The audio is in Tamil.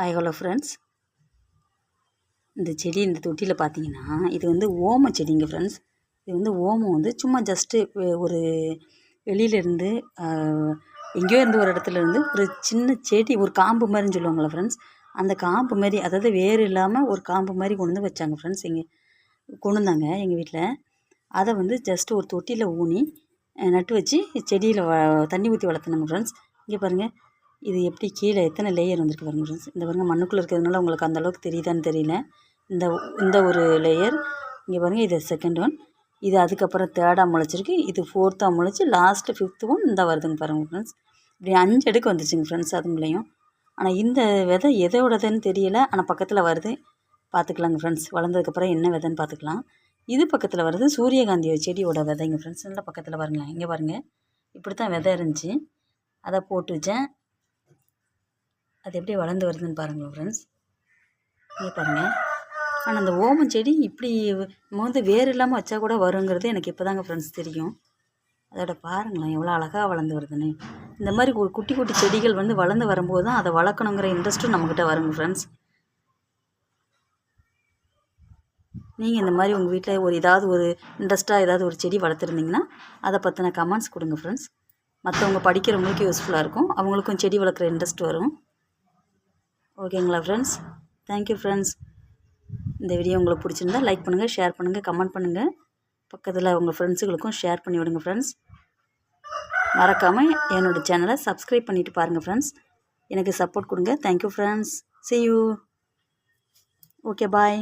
ஹாய் ஹலோ ஃப்ரெண்ட்ஸ் இந்த செடி இந்த தொட்டியில் பார்த்தீங்கன்னா இது வந்து ஓம செடிங்க ஃப்ரெண்ட்ஸ் இது வந்து ஓமம் வந்து சும்மா ஜஸ்ட்டு ஒரு வெளியிலேருந்து எங்கேயோ இருந்து ஒரு இடத்துல இருந்து ஒரு சின்ன செடி ஒரு காம்பு மாதிரின்னு சொல்லுவாங்களா ஃப்ரெண்ட்ஸ் அந்த காம்பு மாதிரி அதாவது வேறு இல்லாமல் ஒரு காம்பு மாதிரி கொண்டு வந்து வச்சாங்க ஃப்ரெண்ட்ஸ் எங்கள் கொண்டு வந்தாங்க எங்கள் வீட்டில் அதை வந்து ஜஸ்ட்டு ஒரு தொட்டியில் ஊனி நட்டு வச்சு செடியில் வ தண்ணி ஊற்றி வளர்த்துனாங்க ஃப்ரெண்ட்ஸ் இங்கே பாருங்கள் இது எப்படி கீழே எத்தனை லேயர் வந்திருக்கு பாருங்க ஃப்ரெண்ட்ஸ் இந்த பாருங்கள் மண்ணுக்குள்ளே இருக்கிறதுனால உங்களுக்கு அந்தளவுக்கு தெரியுதான்னு தெரியல. இந்த இந்த ஒரு லேயர் இங்கே பாருங்கள் இது செகண்ட் ஒன் இது அதுக்கப்புறம் தேர்டாக முளைச்சிருக்கு. இது ஃபோர்த்தாக முளைச்சி லாஸ்ட்டு ஃபிஃப்த்து ஒன் இந்த வருதுங்க பாருங்கள் ஃப்ரெண்ட்ஸ் இப்படி அஞ்சு அடுக்கு வந்துச்சுங்க ஃப்ரெண்ட்ஸ் அதுங்களையும் ஆனால் இந்த விதை எதோடதுன்னு தெரியல. ஆனால் பக்கத்தில் வருது. பார்த்துக்கலாங்க ஃப்ரெண்ட்ஸ் வளர்ந்ததுக்கப்புறம் என்ன விதைன்னு பார்த்துக்கலாம். இது பக்கத்தில் வருது சூரியகாந்தி செடியோட விதைங்க ஃப்ரெண்ட்ஸ் நல்லா பக்கத்தில் பாருங்களேன் இங்கே பாருங்கள் இப்படி தான் விதை இருந்துச்சு. அதை போட்டு வச்சேன். அது எப்படி வளர்ந்து வருதுன்னு பாருங்கள் ஃப்ரெண்ட்ஸ் இங்கே பாருங்கள் ஆனால் அந்த ஓமம் செடி இப்படி நம்ம வந்து வேர் இல்லாமல் வச்சா கூட வருங்கிறது எனக்கு இப்போ தாங்க ஃப்ரெண்ட்ஸ் தெரியும். அதோட பாருங்களேன் எவ்வளோ அழகாக வளர்ந்து வருதுன்னு. இந்த மாதிரி ஒரு குட்டி குட்டி செடிகள் வந்து வளர்ந்து வரும்போது தான் அதை வளர்க்கணுங்கிற இன்ட்ரெஸ்ட்டும் நம்மக்கிட்ட வருங்க ஃப்ரெண்ட்ஸ் நீங்கள் இந்த மாதிரி உங்கள் வீட்டில் ஒரு ஏதாவது ஒரு இன்ட்ரெஸ்ட்டாக ஏதாவது ஒரு செடி வளர்த்துருந்தீங்கன்னா அதை பற்றின கமெண்ட்ஸ் கொடுங்க ஃப்ரெண்ட்ஸ் மற்றவங்க படிக்கிறவங்களுக்கு யூஸ்ஃபுல்லாக இருக்கும். அவங்களுக்கும் செடி வளர்க்குற இன்ட்ரெஸ்ட் வரும். ஓகேங்களா ஃப்ரெண்ட்ஸ் தேங்க்யூ ஃப்ரெண்ட்ஸ் இந்த வீடியோ உங்களுக்கு பிடிச்சிருந்தா லைக் பண்ணுங்கள் ஷேர் பண்ணுங்கள் கமெண்ட் பண்ணுங்கள் பக்கத்தில் உங்கள் ஃப்ரெண்ட்ஸுகளுக்கும் ஷேர் பண்ணி விடுங்க ஃப்ரெண்ட்ஸ் மறக்காமல் என்னோடய சேனலை சப்ஸ்கிரைப் பண்ணிவிட்டு பாருங்கள் ஃப்ரெண்ட்ஸ் எனக்கு சப்போர்ட் கொடுங்க. Thank you friends see you okay bye